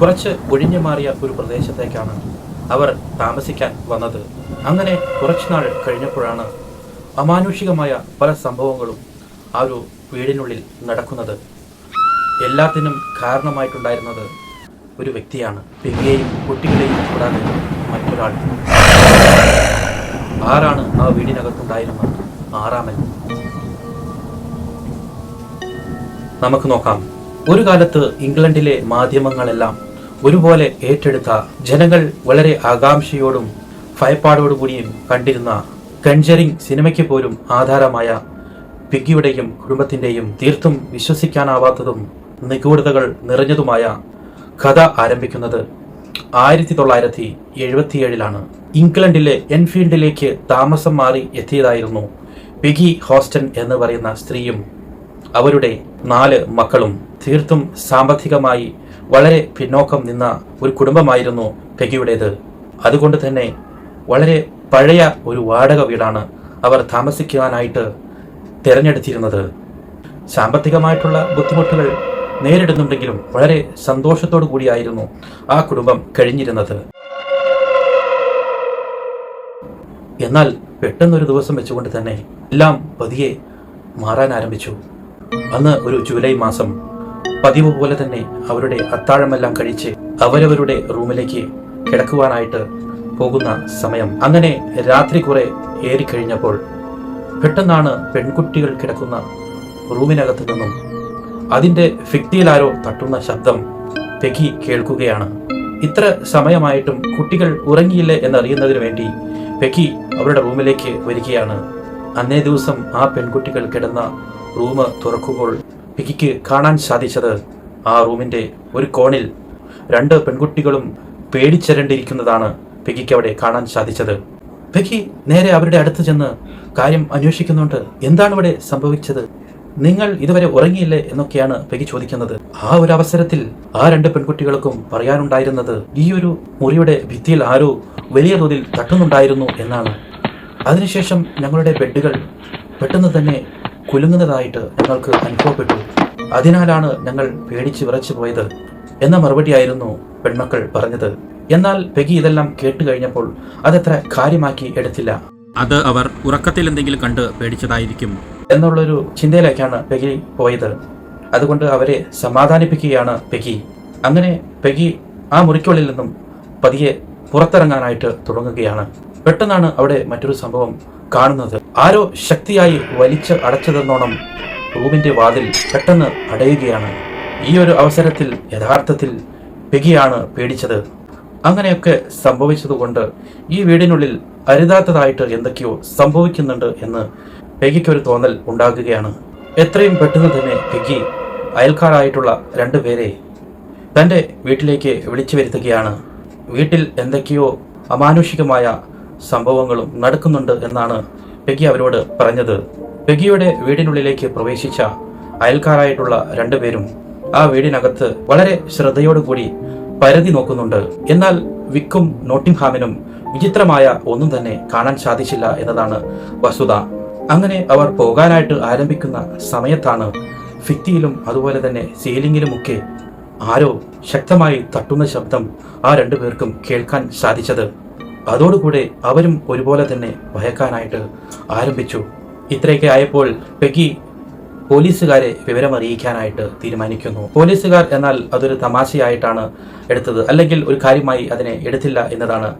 കുറച്ച് ഒഴിഞ്ഞു മാറിയ ഒരു പ്രദേശത്തേക്കാണ് അവർ താമസിക്കാൻ വന്നത്. അങ്ങനെ കുറച്ചുനാൾ കഴിഞ്ഞപ്പോഴാണ് അമാനുഷികമായ പല സംഭവങ്ങളും ആ ഒരു വീടിനുള്ളിൽ നടക്കുന്നത്. എല്ലാത്തിനും കാരണമായിട്ടുണ്ടായിരുന്നത് ഒരു വ്യക്തിയാണ്. പെരിയെയും കുട്ടികളെയും കൂടാതെ മറ്റൊരാൾ. ആരാണ് ആ വീടിനകത്തുണ്ടായിരുന്ന ആറാമൻ. നമുക്ക് നോക്കാം. ഒരു കാലത്ത് ഇംഗ്ലണ്ടിലെ മാധ്യമങ്ങളെല്ലാം ഒരുപോലെ ഏറ്റെടുത്ത ജനങ്ങൾ വളരെ ആകാംക്ഷയോടും ഭയപ്പാടോടുകൂടിയും കണ്ടിരുന്ന കൺജറിംഗ് സിനിമയ്ക്ക് പോലും ആധാരമായ പിഗ്ഗിയുടെയും കുടുംബത്തിന്റെയും തീർത്തും വിശ്വസിക്കാനാവാത്തതും നിഗൂഢതകൾ നിറഞ്ഞതുമായ കഥ ആരംഭിക്കുന്നത് ആയിരത്തി തൊള്ളായിരത്തി എഴുപത്തിയേഴിലാണ്. ഇംഗ്ലണ്ടിലെ എൻഫീൽഡിലേക്ക് താമസം മാറി എത്തിയതായിരുന്നു പിഗി ഹോസ്റ്റൻ എന്ന് പറയുന്ന സ്ത്രീയും അവരുടെ നാല് മക്കളും തീർത്തും സാമ്പത്തികമായി വളരെ പിന്നോക്കം നിന്ന ഒരു കുടുംബമായിരുന്നു പെഗിയുടേത്. അതുകൊണ്ട് തന്നെ വളരെ പഴയ ഒരു വാടക വീടാണ് അവർ താമസിക്കുവാനായിട്ട് തിരഞ്ഞെടുത്തിരുന്നത്. സാമ്പത്തികമായിട്ടുള്ള ബുദ്ധിമുട്ടുകൾ നേരിടുന്നുണ്ടെങ്കിലും വളരെ സന്തോഷത്തോടു കൂടിയായിരുന്നു ആ കുടുംബം കഴിഞ്ഞിരുന്നത്. എന്നാൽ പെട്ടെന്നൊരു ദിവസം വെച്ചുകൊണ്ട് തന്നെ എല്ലാം പതിയെ മാറാൻ ആരംഭിച്ചു. അന്ന് ഒരു ജൂലൈ മാസം പതിവ് പോലെ തന്നെ അവരുടെ അത്താഴമെല്ലാം കഴിച്ച് അവരവരുടെ റൂമിലേക്ക് കിടക്കുവാനായിട്ട് പോകുന്ന സമയം. അങ്ങനെ രാത്രി കുറെ ഏറിക്കഴിഞ്ഞപ്പോൾ പെട്ടെന്നാണ് പെൺകുട്ടികൾ കിടക്കുന്ന റൂമിനകത്ത് നിന്നും അതിന്റെ ഭിത്തിയിലാരോ തട്ടുന്ന ശബ്ദം പെകി കേൾക്കുകയാണ്. ഇത്ര സമയമായിട്ടും കുട്ടികൾ ഉറങ്ങിയില്ലേ എന്നറിയുന്നതിന് വേണ്ടി പെക്കി അവരുടെ റൂമിലേക്ക് വരികയാണ്. അന്നേ ദിവസം ആ പെൺകുട്ടികൾ കിടന്ന റൂം തുറക്കുമ്പോൾ പെക്കിക്ക് കാണാൻ സാധിച്ചത് ആ റൂമിന്റെ ഒരു കോണിൽ രണ്ട് പെൺകുട്ടികളും പേടിച്ചരണ്ടിരിക്കുന്നതാണ് പെക്കിക്ക് അവിടെ കാണാൻ സാധിച്ചത്. പെക്കി നേരെ അവരുടെ അടുത്ത് ചെന്ന് കാര്യം അന്വേഷിക്കുന്നുണ്ട്. എന്താണ് ഇവിടെ സംഭവിച്ചത്? നിങ്ങൾ ഇതുവരെ ഉറങ്ങിയില്ലേ എന്നൊക്കെയാണ് പെഗി ചോദിക്കുന്നത്. ആ ഒരു അവസരത്തിൽ ആ രണ്ട് പെൺകുട്ടികൾക്കും പറയാനുണ്ടായിരുന്നത് ഈ ഒരു മുറിയുടെ ഭിത്തിയിൽ ആരോ വലിയ തോതിൽ തട്ടുന്നുണ്ടായിരുന്നു എന്നാണ്. അതിനുശേഷം ഞങ്ങളുടെ ബെഡുകൾ പെട്ടെന്ന് തന്നെ കുലുങ്ങുന്നതായിട്ട് ഞങ്ങൾക്ക് അനുഭവപ്പെട്ടു. അതിനാലാണ് ഞങ്ങൾ പേടിച്ച് വിറച്ചു പോയത് എന്ന മറുപടിയായിരുന്നു പെൺമക്കൾ പറഞ്ഞത്. എന്നാൽ പെഗി ഇതെല്ലാം കേട്ട് കഴിഞ്ഞപ്പോൾ അതത്ര കാര്യമാക്കി എടുത്തില്ല. അത് അവർ ഉറക്കത്തിൽ എന്തെങ്കിലും കണ്ട് പേടിച്ചതായിരിക്കും. എന്നുള്ളൊരു ചിന്തയിലേക്കാണ് പെഗി പോയത്. അതുകൊണ്ട് അവരെ സമാധാനിപ്പിക്കുകയാണ് പെഗി. അങ്ങനെ പെഗി ആ മുറിക്കുള്ളിൽ നിന്നും പതിയെ പുറത്തിറങ്ങാനായിട്ട് തുടങ്ങുകയാണ്. പെട്ടെന്നാണ് അവിടെ മറ്റൊരു സംഭവം കാണുന്നത്. ആരോ ശക്തിയായി വലിച്ച് അടച്ചതെന്നോണം റൂമിന്റെ വാതിൽ പെട്ടെന്ന് അടയുകയാണ്. ഈ ഒരു അവസരത്തിൽ യഥാർത്ഥത്തിൽ പെഗിയാണ് പേടിച്ചത്. അങ്ങനെയൊക്കെ സംഭവിച്ചതുകൊണ്ട് ഈ വീടിനുള്ളിൽ അരുതാത്തതായിട്ട് എന്തൊക്കെയോ സംഭവിക്കുന്നുണ്ട് എന്ന് പെഗിക്കൊരു തോന്നൽ ഉണ്ടാകുകയാണ്. എത്രയും പെട്ടെന്ന് തന്നെ പെഗി അയൽക്കാരായിട്ടുള്ള രണ്ടുപേരെ തന്റെ വീട്ടിലേക്ക് വിളിച്ചു വരുത്തുകയാണ്. വീട്ടിൽ എന്തൊക്കെയോ അമാനുഷികമായ സംഭവങ്ങളും നടക്കുന്നുണ്ട് എന്നാണ് പെഗി അവരോട് പറഞ്ഞത്. പെഗിയുടെ വീടിനുള്ളിലേക്ക് പ്രവേശിച്ച അയൽക്കാരായിട്ടുള്ള രണ്ടുപേരും ആ വീടിനകത്ത് വളരെ ശ്രദ്ധയോടുകൂടി പരതി നോക്കുന്നുണ്ട്. എന്നാൽ വിക്കും നോട്ടിംഗ്ഹാമിനും വിചിത്രമായ ഒന്നും തന്നെ കാണാൻ സാധിച്ചില്ല എന്നതാണ് വസ്തുത. അങ്ങനെ അവർ പോകാനായിട്ട് ആരംഭിക്കുന്ന സമയത്താണ് ഭിത്തിയിലും അതുപോലെ തന്നെ സീലിംഗിലുമൊക്കെ ആരോ ശക്തമായി തട്ടുന്ന ശബ്ദം ആ രണ്ടുപേർക്കും കേൾക്കാൻ സാധിച്ചത്. അതോടുകൂടെ അവരും ഒരുപോലെ തന്നെ ഭയക്കാനായിട്ട് ആരംഭിച്ചു. ഇത്രയൊക്കെ ആയപ്പോൾ പെഗി പോലീസുകാരെ വിവരം വിവരമറിയിക്കാനായിട്ട് തീരുമാനിക്കുന്നു. പോലീസുകാർ എന്നാൽ അതൊരു തമാശയായിട്ടാണ് എടുത്തത്. അല്ലെങ്കിൽ ഒരു കാര്യമായി അതിനെ എടുത്തില്ല എന്നതാണ്.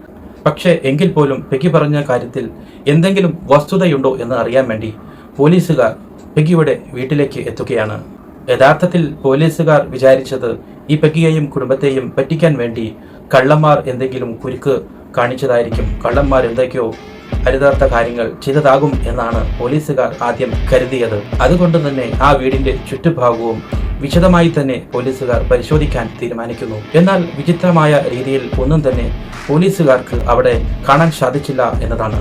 പക്ഷേ എങ്കിൽ പോലും പെഗി പറഞ്ഞ കാര്യത്തിൽ എന്തെങ്കിലും വസ്തുതയുണ്ടോ എന്ന് അറിയാൻ വേണ്ടി പോലീസുകാർ പെഗിയുടെ വീട്ടിലേക്ക് എത്തുകയാണ്. യഥാർത്ഥത്തിൽ പോലീസുകാർ വിചാരിച്ചത് ഈ പെഗിയെയും കുടുംബത്തെയും പറ്റിക്കാൻ വേണ്ടി കള്ളന്മാർ എന്തെങ്കിലും കുരുക്ക് കാണിച്ചതായിരിക്കും. കള്ളന്മാർ എന്തൊക്കെയോ അരുതാത്ത കാര്യങ്ങൾ ചെയ്തതാകും എന്നാണ് പോലീസുകാർ ആദ്യം കരുതിയത്. അതുകൊണ്ട് തന്നെ ആ വീടിന്റെ ചുറ്റുഭാഗവും വിശദമായി തന്നെ പോലീസുകാർ പരിശോധിക്കാൻ തീരുമാനിക്കുന്നു. എന്നാൽ വിചിത്രമായ രീതിയിൽ ഒന്നും തന്നെ പോലീസുകാർക്ക് അവിടെ കാണാൻ സാധിച്ചില്ല എന്നതാണ്.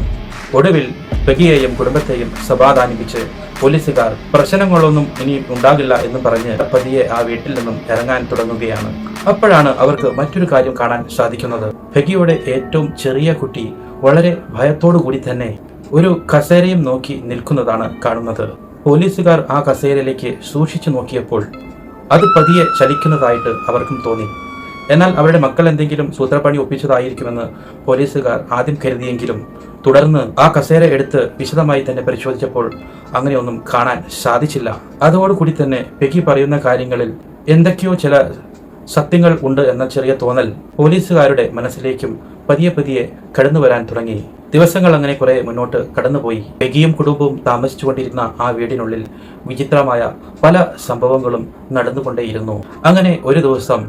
ഒടുവിൽ പെഗിയെയും കുടുംബത്തെയും സമാധാനിപ്പിച്ച് പോലീസുകാർ പ്രശ്നങ്ങളൊന്നും ഇനി ഉണ്ടാകില്ല എന്ന് പറഞ്ഞ് പതിയെ ആ വീട്ടിൽ നിന്നും ഇറങ്ങാൻ തുടങ്ങുകയാണ്. അപ്പോഴാണ് അവർക്ക് മറ്റൊരു കാര്യം കാണാൻ സാധിക്കുന്നത്. പെഗിയുടെ ഏറ്റവും ചെറിയ കുട്ടി വളരെ ഭയത്തോടു കൂടി തന്നെ ഒരു കസേരയും നോക്കി നിൽക്കുന്നതാണ് കാണുന്നത്. പോലീസുകാർ ആ കസേരയിലേക്ക് സൂക്ഷിച്ചു നോക്കിയപ്പോൾ അത് പതിയെ ചലിക്കുന്നതായിട്ട് അവർക്കും തോന്നി. എന്നാൽ അവരുടെ മക്കൾ എന്തെങ്കിലും സൂത്രപ്പണി ഒപ്പിച്ചതായിരിക്കുമെന്ന് പോലീസുകാർ ആദ്യം കരുതിയെങ്കിലും തുടർന്ന് ആ കസേര എടുത്ത് വിശദമായി തന്നെ പരിശോധിച്ചപ്പോൾ അങ്ങനെയൊന്നും കാണാൻ സാധിച്ചില്ല. അതോടുകൂടി തന്നെ പെക്കി പറയുന്ന കാര്യങ്ങളിൽ എന്തൊക്കെയോ ചില സത്യങ്ങൾ ഉണ്ട് എന്ന ചെറിയ തോന്നൽ പോലീസുകാരുടെ മനസ്സിലേക്കും പതിയെ പതിയെ കടന്നു വരാൻ തുടങ്ങി. ദിവസങ്ങൾ അങ്ങനെ കുറെ മുന്നോട്ട് കടന്നുപോയി. പെഗിയും കുടുംബവും താമസിച്ചുകൊണ്ടിരുന്ന ആ വീടിനുള്ളിൽ വിചിത്രമായ പല സംഭവങ്ങളും നടന്നുകൊണ്ടേയിരുന്നു. അങ്ങനെ ഒരു ദിവസം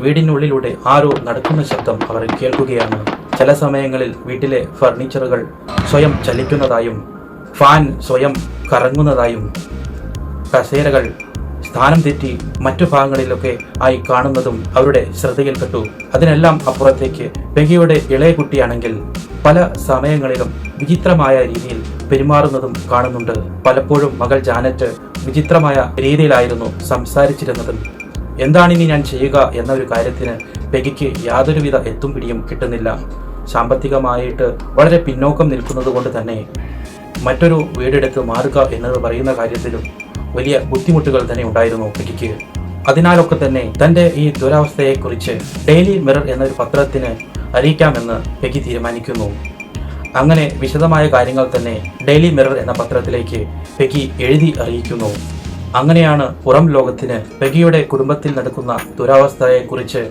വീടിനുള്ളിലൂടെ ആരോ നടക്കുന്ന ശബ്ദം അവർ കേൾക്കുകയാണ്. ചില സമയങ്ങളിൽ വീട്ടിലെ ഫർണിച്ചറുകൾ സ്വയം ചലിക്കുന്നതായും ഫാൻ സ്വയം കറങ്ങുന്നതായും കസേരകൾ സ്ഥാനം തെറ്റി മറ്റു ഭാഗങ്ങളിലൊക്കെ ആയി കാണുന്നതും അവരുടെ ശ്രദ്ധയിൽപ്പെട്ടു അതിനെല്ലാം അപ്പുറത്തേക്ക് പെഗിയുടെ ഇളയ കുട്ടിയാണെങ്കിൽ പല സമയങ്ങളിലും വിചിത്രമായ രീതിയിൽ പെരുമാറുന്നതും കാണുന്നുണ്ട്. പലപ്പോഴും മകൾ ജാനറ്റ് വിചിത്രമായ രീതിയിലായിരുന്നു സംസാരിച്ചിരുന്നത്. എന്താണിനി ഞാൻ ചെയ്യുക എന്ന ഒരു കാര്യത്തിന് പെഗിക്ക് യാതൊരുവിധ എത്തും പിടിയും കിട്ടുന്നില്ല. സാമ്പത്തികമായിട്ട് വളരെ പിന്നോക്കം നിൽക്കുന്നത് കൊണ്ട് തന്നെ മറ്റൊരു വീടെടുത്ത് മാറുക എന്നത് പറയുന്ന കാര്യത്തിലും വലിയ ബുദ്ധിമുട്ടുകൾ തന്നെ ഉണ്ടായിരുന്നു പെഗിക്ക്. അതിനാലൊക്കെ തന്നെ തന്റെ ഈ ദുരവസ്ഥയെക്കുറിച്ച് ഡെയിലി മിറർ എന്നൊരു പത്രത്തിന് അറിയിക്കാമെന്ന് പെഗി തീരുമാനിക്കുന്നു. അങ്ങനെ വിശദമായ കാര്യങ്ങൾ തന്നെ ഡെയിലി മിറർ എന്ന പത്രത്തിലേക്ക് പെഗി എഴുതി അറിയിക്കുന്നു. അങ്ങനെയാണ് പുറം ലോകത്തിന് പെഗിയുടെ കുടുംബത്തിൽ നടക്കുന്ന ദുരവസ്ഥയെക്കുറിച്ച്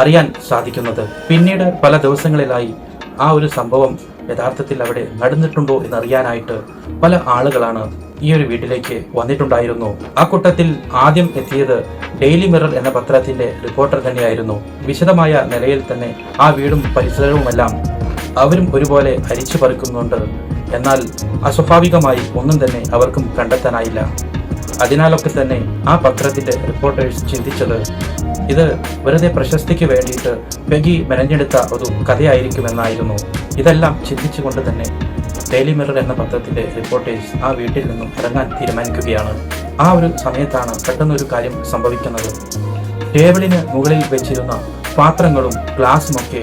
അറിയാൻ സാധിക്കുന്നത്. പിന്നീട് പല ദിവസങ്ങളിലായി ആ ഒരു സംഭവം യഥാർത്ഥത്തിൽ അവിടെ നടന്നിട്ടുണ്ടോ എന്നറിയാനായിട്ട് പല ആളുകളാണ് ഈ ഒരു വീട്ടിലേക്ക് വന്നിട്ടുണ്ടായിരുന്നു. ആ കൂട്ടത്തിൽ ആദ്യം എത്തിയത് ഡെയിലി മിറർ എന്ന പത്രത്തിന്റെ റിപ്പോർട്ടർ തന്നെയായിരുന്നു. വിശദമായ നിലയിൽ തന്നെ ആ വീടും പരിസരവുമെല്ലാം അവരും ഒരുപോലെ അരിച്ചു പറിക്കുന്നുണ്ട്. എന്നാൽ അസ്വാഭാവികമായി ഒന്നും തന്നെ അവർക്കും കണ്ടെത്താനായില്ല. അതിനാലൊക്കെ തന്നെ ആ പത്രത്തിന്റെ റിപ്പോർട്ടേഴ്സ് ചിന്തിച്ചത് ഇത് വെറുതെ പ്രശസ്തിക്ക് വേണ്ടിയിട്ട് പെഗി മെനഞ്ഞെടുത്ത ഒരു കഥയായിരിക്കുമെന്നായിരുന്നു. ഇതെല്ലാം ചിന്തിച്ചുകൊണ്ട് തന്നെ ഡെയിലി മിറർ എന്ന പത്രത്തിന്റെ റിപ്പോർട്ടേഴ്സ് ആ വീട്ടിൽ നിന്നും ഇറങ്ങാൻ തീരുമാനിക്കുകയാണ്. ആ ഒരു സമയത്താണ് പെട്ടെന്നൊരു കാര്യം സംഭവിക്കുന്നത്. ടേബിളിന് മുകളിൽ വെച്ചിരുന്ന പാത്രങ്ങളും ഗ്ലാസ്സുമൊക്കെ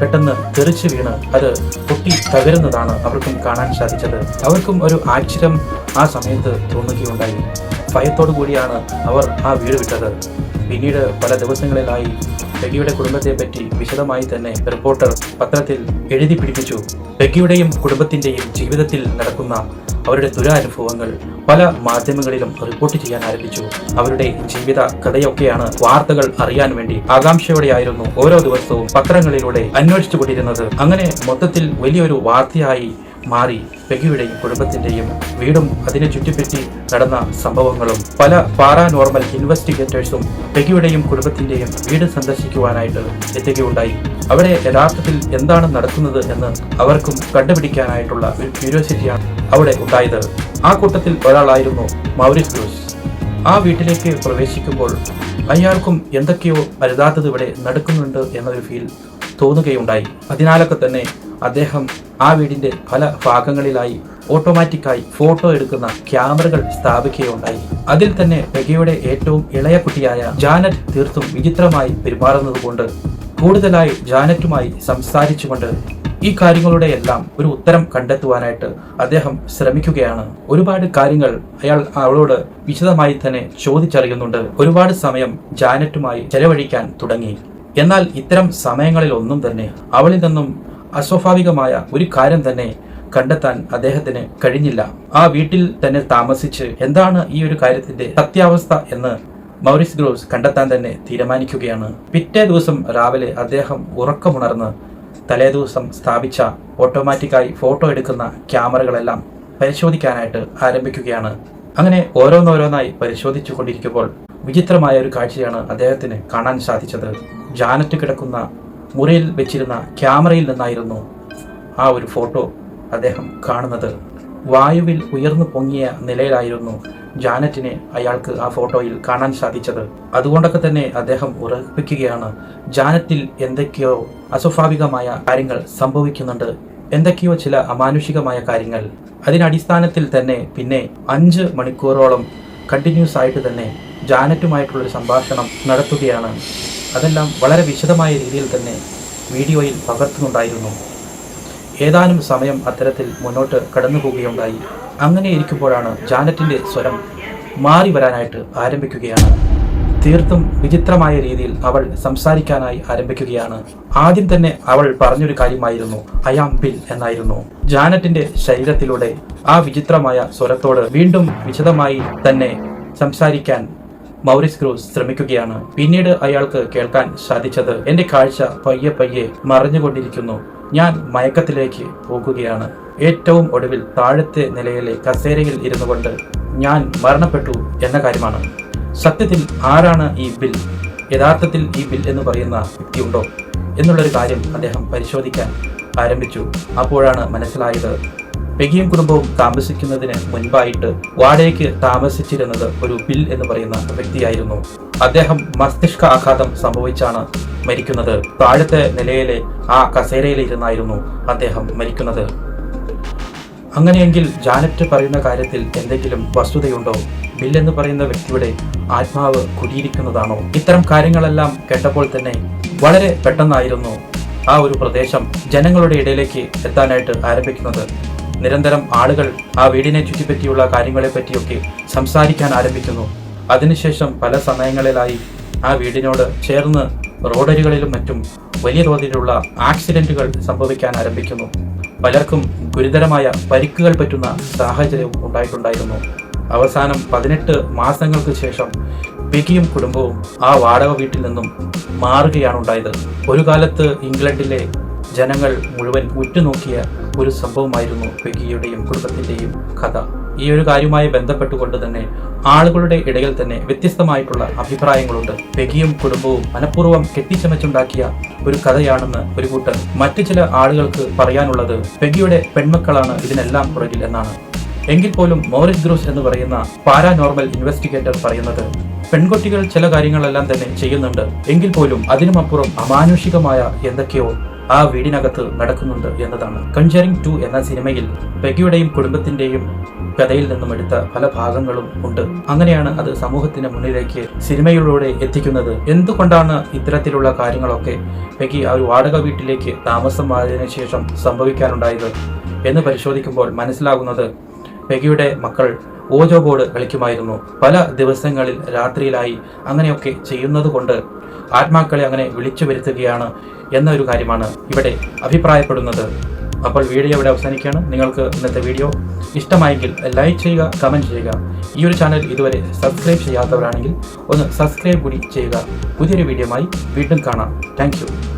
പെട്ടെന്ന് തെറിച്ചു വീണ് അത് പൊട്ടി തകരുന്നതാണ് അവർക്കും കാണാൻ സാധിച്ചത്. അവർക്കും ഒരു ആശ്ചര്യം ആ സമയത്ത് തോന്നുകയുണ്ടായി. ഭയത്തോടു കൂടിയാണ് അവർ ആ വീട് വിട്ടത്. പിന്നീട് പല ദിവസങ്ങളിലായി ബെഗിയുടെ കുടുംബത്തെ പറ്റി വിശദമായി തന്നെ റിപ്പോർട്ടർ പത്രത്തിൽ എഴുതി പിടിപ്പിച്ചു. ബെഗിയുടെയും കുടുംബത്തിന്റെയും ജീവിതത്തിൽ നടക്കുന്ന അവരുടെ ദുരാനുഭവങ്ങൾ പല മാധ്യമങ്ങളിലും റിപ്പോർട്ട് ചെയ്യാൻ ആരംഭിച്ചു. അവരുടെ ജീവിത കഥയൊക്കെയാണ് വാർത്തകൾ അറിയാൻ വേണ്ടി ആകാംക്ഷയോടെയായിരുന്നു ഓരോ ദിവസവും പത്രങ്ങളിലൂടെ അന്വേഷിച്ചുകൊണ്ടിരുന്നത്. അങ്ങനെ മൊത്തത്തിൽ വലിയൊരു വാർത്തയായി മാറി. പെഗിയുടെയും കുടുംബത്തിന്റെയും വീടും അതിനെ ചുറ്റിപ്പറ്റി നടന്ന സംഭവങ്ങളും പല പാരാനോർമൽ ഇൻവെസ്റ്റിഗേറ്റേഴ്സും ബെഗിയുടെയും കുടുംബത്തിന്റെയും വീട് സന്ദർശിക്കുവാനായിട്ട് എത്തുകയുണ്ടായി. അവിടെ യഥാർത്ഥത്തിൽ എന്താണ് നടക്കുന്നത് എന്ന് അവർക്കും കണ്ടുപിടിക്കാനായിട്ടുള്ള ഒരു ക്യൂരിയോസിറ്റിയാണ് അവിടെ ഉണ്ടായത്. ആ കൂട്ടത്തിൽ ഒരാളായിരുന്നു മൗരിസ് ബ്രൂസ്. ആ വീട്ടിലേക്ക് പ്രവേശിക്കുമ്പോൾ അയാൾക്കും എന്തൊക്കെയോ അരുതാത്തത് ഇവിടെ നടക്കുന്നുണ്ട് എന്നൊരു ഫീൽ തോന്നുകയുണ്ടായി. അതിനാലൊക്കെ തന്നെ അദ്ദേഹം ആ വീടിന്റെ പല ഭാഗങ്ങളിലായി ഓട്ടോമാറ്റിക്കായി ഫോട്ടോ എടുക്കുന്ന ക്യാമറകൾ സ്ഥാപിക്കുകയുണ്ടായി. അതിൽ തന്നെ പെഗയുടെ ഏറ്റവും ഇളയ കുട്ടിയായ ജാനറ്റ് തീർത്തും വിചിത്രമായി പെരുമാറുന്നതുകൊണ്ട് കൂടുതലായി ജാനറ്റുമായി സംസാരിച്ചുകൊണ്ട് ഈ കാര്യങ്ങളുടെ എല്ലാം ഒരു ഉത്തരം കണ്ടെത്തുവാനായിട്ട് അദ്ദേഹം ശ്രമിക്കുകയാണ്. ഒരുപാട് കാര്യങ്ങൾ അയാൾ അവളോട് വിശദമായി തന്നെ ചോദിച്ചറിയുന്നുണ്ട്. ഒരുപാട് സമയം ജാനറ്റുമായി ചെലവഴിക്കാൻ തുടങ്ങി. എന്നാൽ ഇത്തരം സമയങ്ങളിൽ ഒന്നും തന്നെ അവളിൽ നിന്നും അസ്വാഭാവികമായ ഒരു കാര്യം തന്നെ കണ്ടെത്താൻ അദ്ദേഹത്തിന് കഴിഞ്ഞില്ല. ആ വീട്ടിൽ തന്നെ താമസിച്ച് എന്താണ് ഈ ഒരു കാര്യത്തിന്റെ സത്യാവസ്ഥ എന്ന് മൗറിസ് ഗ്രോസ് കണ്ടെത്താൻ തന്നെ തീരുമാനിക്കുകയാണ്. പിറ്റേ ദിവസം രാവിലെ അദ്ദേഹം ഉറക്കമുണർന്ന് തലേദിവസം സ്ഥാപിച്ച ഓട്ടോമാറ്റിക്കായി ഫോട്ടോ എടുക്കുന്ന ക്യാമറകളെല്ലാം പരിശോധിക്കാനായിട്ട് ആരംഭിക്കുകയാണ്. അങ്ങനെ ഓരോന്നോരോന്നായി പരിശോധിച്ചു കൊണ്ടിരിക്കുമ്പോൾ വിചിത്രമായ ഒരു കാഴ്ചയാണ് അദ്ദേഹത്തിന് കാണാൻ സാധിച്ചത്. ജാനറ്റ് കിടക്കുന്ന മുറിയിൽ വെച്ചിരുന്ന ക്യാമറയിൽ നിന്നായിരുന്നു ആ ഒരു ഫോട്ടോ അദ്ദേഹം കാണുന്നത്. വായുവിൽ ഉയർന്നു പൊങ്ങിയ നിലയിലായിരുന്നു ജാനറ്റിനെ അയാൾക്ക് ആ ഫോട്ടോയിൽ കാണാൻ സാധിച്ചത്. അതുകൊണ്ടൊക്കെ തന്നെ അദ്ദേഹം ഉറപ്പിക്കുകയാണ് ജാനറ്റിൽ എന്തൊക്കെയോ അസ്വാഭാവികമായ കാര്യങ്ങൾ സംഭവിക്കുന്നുണ്ട്. എന്തൊക്കെയോ ചില അമാനുഷികമായ കാര്യങ്ങൾ. അതിനടിസ്ഥാനത്തിൽ തന്നെ പിന്നെ അഞ്ച് മണിക്കൂറോളം കണ്ടിന്യൂസ് ആയിട്ട് തന്നെ ജാനറ്റുമായിട്ടുള്ളൊരു സംഭാഷണം നടത്തുകയാണ്. അതെല്ലാം വളരെ വിശദമായ രീതിയിൽ തന്നെ വീഡിയോയിൽ പകർത്തുന്നുണ്ടായിരുന്നു. ഏതാനും സമയം അത്തരത്തിൽ മുന്നോട്ട് കടന്നു പോവുകയുണ്ടായി അങ്ങനെ ഇരിക്കുമ്പോഴാണ് ജാനറ്റിന്റെ സ്വരം മാറി വരാനായിട്ട് ആരംഭിക്കുകയാണ്. തീർത്തും വിചിത്രമായ രീതിയിൽ അവൾ സംസാരിക്കാനായി ആരംഭിക്കുകയാണ്. ആദ്യം തന്നെ അവൾ പറഞ്ഞൊരു കാര്യമായിരുന്നു. അയാം ബിൽ എന്നായിരുന്നു. ജാനറ്റിന്റെ ശരീരത്തിലൂടെ ആ വിചിത്രമായ സ്വരത്തോട് വീണ്ടും വിശദമായി തന്നെ സംസാരിക്കാൻ മൗറിസ് ക്രൂസ് ശ്രമിക്കുകയാണ്. പിന്നീട് അയാൾക്ക് കേൾക്കാൻ സാധിച്ചത് എന്റെ കാഴ്ച പയ്യെ പയ്യെ മറഞ്ഞുകൊണ്ടിരിക്കുന്നു. ഞാൻ മയക്കത്തിലേക്ക് പോകുകയാണ്. ഏറ്റവും ഒടുവിൽ താഴത്തെ നിലയിലെ കസേരയിൽ ഇരുന്നു കൊണ്ട് ഞാൻ മരണപ്പെട്ടു എന്ന കാര്യമാണ്. സത്യത്തിൽ ആരാണ് ഈ ബിൽ? യഥാർത്ഥത്തിൽ ഈ ബിൽ എന്ന് പറയുന്ന വ്യക്തിയുണ്ടോ എന്നുള്ളൊരു കാര്യം അദ്ദേഹം പരിശോധിക്കാൻ ആരംഭിച്ചു. അപ്പോഴാണ് മനസ്സിലായത് പെഗിയും കുടുംബവും താമസിക്കുന്നതിന് മുൻപായിട്ട് വാടകയ്ക്ക് താമസിച്ചിരുന്നത് ഒരു ബിൽ എന്ന് പറയുന്ന വ്യക്തിയായിരുന്നു. അദ്ദേഹം മസ്തിഷ്ക ആഘാതം സംഭവിച്ചാണ് മരിക്കുന്നത്. താഴത്തെ നിലയിലെ ആ കസേരയിലിരുന്നായിരുന്നു അദ്ദേഹം മരിക്കുന്നത്. അങ്ങനെയെങ്കിൽ ജാനറ്റ് പറയുന്ന കാര്യത്തിൽ എന്തെങ്കിലും വസ്തുതയുണ്ടോ? ബിൽ എന്ന് പറയുന്ന വ്യക്തിയുടെ ആത്മാവ് കുടിയിരിക്കുന്നതാണോ? ഇത്തരം കാര്യങ്ങളെല്ലാം കേട്ടപ്പോൾ തന്നെ വളരെ പെട്ടെന്നായിരുന്നു ആ ഒരു പ്രദേശം ജനങ്ങളുടെ ഇടയിലേക്ക് എത്താനായിട്ട് ആരംഭിക്കുന്നത്. നിരന്തരം ആളുകൾ ആ വീടിനെ ചുറ്റിപ്പറ്റിയുള്ള കാര്യങ്ങളെ പറ്റിയൊക്കെ സംസാരിക്കാൻ ആരംഭിക്കുന്നു. അതിനുശേഷം പല സമയങ്ങളിലായി ആ വീടിനോട് ചേർന്ന് റോഡരികളിലും മറ്റും വലിയ തോതിലുള്ള ആക്സിഡന്റുകൾ സംഭവിക്കാൻ ആരംഭിക്കുന്നു. പലർക്കും ഗുരുതരമായ പരിക്കുകൾ പറ്റുന്ന സാഹചര്യം ഉണ്ടായിട്ടുണ്ടായിരുന്നു. അവസാനം പതിനെട്ട് മാസങ്ങൾക്ക് ശേഷം ബിഗിയും കുടുംബവും ആ വാടക വീട്ടിൽ നിന്നും മാറുകയാണ് ഉണ്ടായത് ഒരു കാലത്ത് ഇംഗ്ലണ്ടിലെ ജനങ്ങൾ മുഴുവൻ ഉറ്റുനോക്കിയ ഒരു സംഭവമായിരുന്നു പെഗിയുടെയും കുടുംബത്തിന്റെയും കഥ. ഈ ഒരു കാര്യവുമായി ബന്ധപ്പെട്ടുകൊണ്ട് തന്നെ ആളുകളുടെ ഇടയിൽ തന്നെ വ്യത്യസ്തമായിട്ടുള്ള അഭിപ്രായങ്ങളുണ്ട്. പെഗിയും കുടുംബവും മനഃപൂർവം കെട്ടിച്ചമച്ചുണ്ടാക്കിയ ഒരു കഥയാണെന്ന് ഒരു കൂട്ടർ മറ്റു ചില ആളുകൾക്ക് പറയാനുള്ളത് പെഗിയുടെ പെൺമക്കളാണ് ഇതിനെല്ലാം പുറകിൽ എന്നാണ്. എങ്കിൽ പോലും മോറിസ് ഗ്രൂസ് എന്ന് പറയുന്ന പാരാനോർമൽ ഇൻവെസ്റ്റിഗേറ്റർ പറയുന്നത് പെൺകുട്ടികൾ ചില കാര്യങ്ങളെല്ലാം തന്നെ ചെയ്യുന്നുണ്ട്. എങ്കിൽ പോലും അതിനുമപ്പുറം അമാനുഷികമായ എന്തൊക്കെയോ ആ വീടിനകത്ത് നടക്കുന്നുണ്ട് എന്നതാണ്. കൺജറിംഗ് ടു എന്ന സിനിമയിൽ പെഗിയുടെയും കുടുംബത്തിന്റെയും കഥയിൽ നിന്നും എടുത്ത പല ഭാഗങ്ങളും ഉണ്ട്. അങ്ങനെയാണ് അത് സമൂഹത്തിന് മുന്നിലേക്ക് സിനിമയിലൂടെ എത്തിക്കുന്നത്. എന്തുകൊണ്ടാണ് ഇത്തരത്തിലുള്ള കാര്യങ്ങളൊക്കെ പെഗി ആ ഒരു വാടക വീട്ടിലേക്ക് താമസം മാറിയതിനു ശേഷം സംഭവിക്കാനുണ്ടായത് എന്ന് പരിശോധിക്കുമ്പോൾ മനസ്സിലാകുന്നത് പെഗിയുടെ മക്കൾ ഓജോ ബോർഡ് കളിക്കുമായിരുന്നു. പല ദിവസങ്ങളിൽ രാത്രിയിലായി അങ്ങനെയൊക്കെ ചെയ്യുന്നത് കൊണ്ട് ആത്മാക്കളെ അങ്ങനെ വിളിച്ചു വരുത്തുകയാണ് എന്നൊരു കാര്യമാണ് ഇവിടെ അഭിപ്രായപ്പെടുന്നത്. അപ്പോൾ വീഡിയോ ഇവിടെ അവസാനിക്കുകയാണ്. നിങ്ങൾക്ക് ഇന്നത്തെ വീഡിയോ ഇഷ്ടമായെങ്കിൽ ലൈക്ക് ചെയ്യുക കമന്റ് ചെയ്യുക. ഈ ഒരു ചാനൽ ഇതുവരെ സബ്സ്ക്രൈബ് ചെയ്യാത്തവരാണെങ്കിൽ ഒന്ന് സബ്സ്ക്രൈബ് കൂടി ചെയ്യുക. പുതിയൊരു വീഡിയോയുമായി വീണ്ടും കാണാം. താങ്ക്